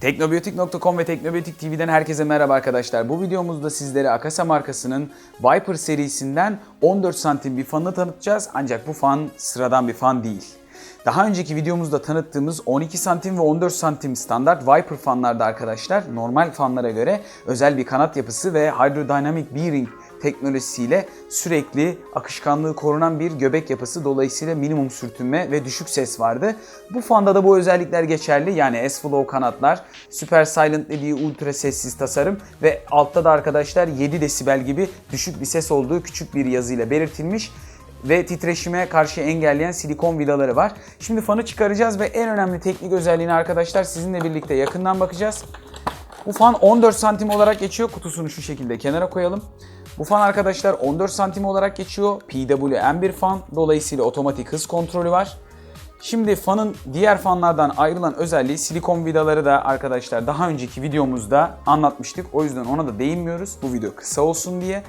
Teknobiyotik.com ve Teknobiyotik TV'den herkese merhaba arkadaşlar. Bu videomuzda sizlere Akasa markasının Viper serisinden 14 santim bir fanını tanıtacağız. Ancak bu fan sıradan bir fan değil. Daha önceki videomuzda tanıttığımız 12 santim ve 14 santim standart Viper fanlarda arkadaşlar normal fanlara göre özel bir kanat yapısı ve Hydrodynamic Bearing teknolojisiyle sürekli akışkanlığı korunan bir göbek yapısı dolayısıyla minimum sürtünme ve düşük ses vardı. Bu fanda da bu özellikler geçerli yani S-Flow kanatlar, Super Silent dediği ultra sessiz tasarım ve altta da arkadaşlar 7 desibel gibi düşük bir ses olduğu küçük bir yazıyla belirtilmiş ve titreşime karşı engelleyen silikon vidaları var. Şimdi fanı çıkaracağız ve en önemli teknik özelliğini arkadaşlar sizinle birlikte yakından bakacağız. Bu fan 14 santim olarak geçiyor. Kutusunu şu şekilde kenara koyalım. Bu fan arkadaşlar 14 santim olarak geçiyor. PWM bir fan. Dolayısıyla otomatik hız kontrolü var. Şimdi fanın diğer fanlardan ayrılan özelliği silikon vidaları da arkadaşlar daha önceki videomuzda anlatmıştık. O yüzden ona da değinmiyoruz. Bu video kısa olsun diye.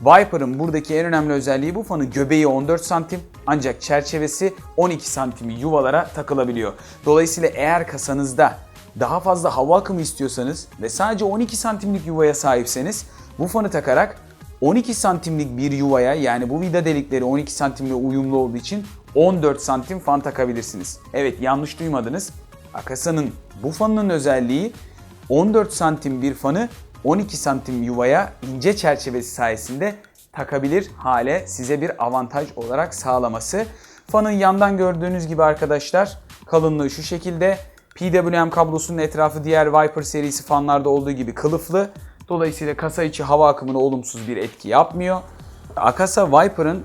Viper'ın buradaki en önemli özelliği bu fanın göbeği 14 santim ancak çerçevesi 12 santim yuvalara takılabiliyor. Dolayısıyla eğer kasanızda daha fazla hava akımı istiyorsanız ve sadece 12 santimlik yuvaya sahipseniz bu fanı takarak 12 santimlik bir yuvaya yani bu vida delikleri 12 santimle uyumlu olduğu için 14 santim fan takabilirsiniz. Evet yanlış duymadınız. Akasa'nın bu fanının özelliği 14 santim bir fanı 12 santim yuvaya ince çerçevesi sayesinde takabilir hale size bir avantaj olarak sağlaması. Fanın yandan gördüğünüz gibi arkadaşlar kalınlığı şu şekilde. PWM kablosunun etrafı diğer Viper serisi fanlarda olduğu gibi kılıflı. Dolayısıyla kasa içi hava akımına olumsuz bir etki yapmıyor. Akasa Viper'ın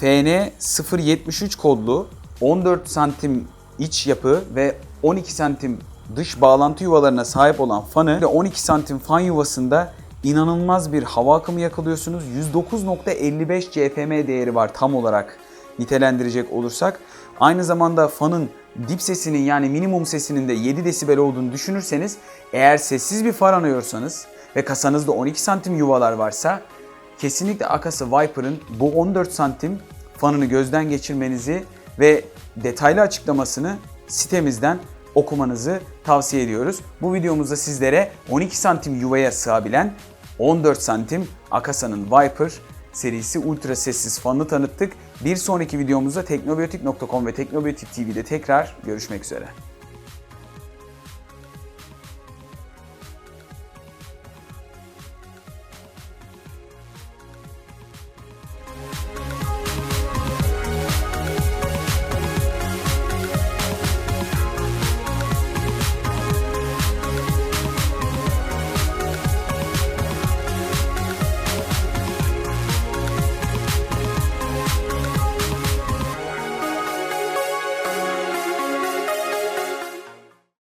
FN 073 kodlu 14 santim iç yapı ve 12 santim dış bağlantı yuvalarına sahip olan fanı ve 12 santim fan yuvasında inanılmaz bir hava akımı yakalıyorsunuz. 109.55 CFM değeri var tam olarak nitelendirecek olursak. Aynı zamanda fanın dip sesinin yani minimum sesinin de 7 desibel olduğunu düşünürseniz eğer sessiz bir far arıyorsanız ve kasanızda 12 santim yuvalar varsa kesinlikle Akasa Viper'ın bu 14 santim fanını gözden geçirmenizi ve detaylı açıklamasını sitemizden okumanızı tavsiye ediyoruz. Bu videomuzda sizlere 12 santim yuvaya sığabilen 14 santim Akasa'nın Viper serisi ultra sessiz fanını tanıttık. Bir sonraki videomuzda teknobiyotik.com ve Teknobiyotik TV'de tekrar görüşmek üzere.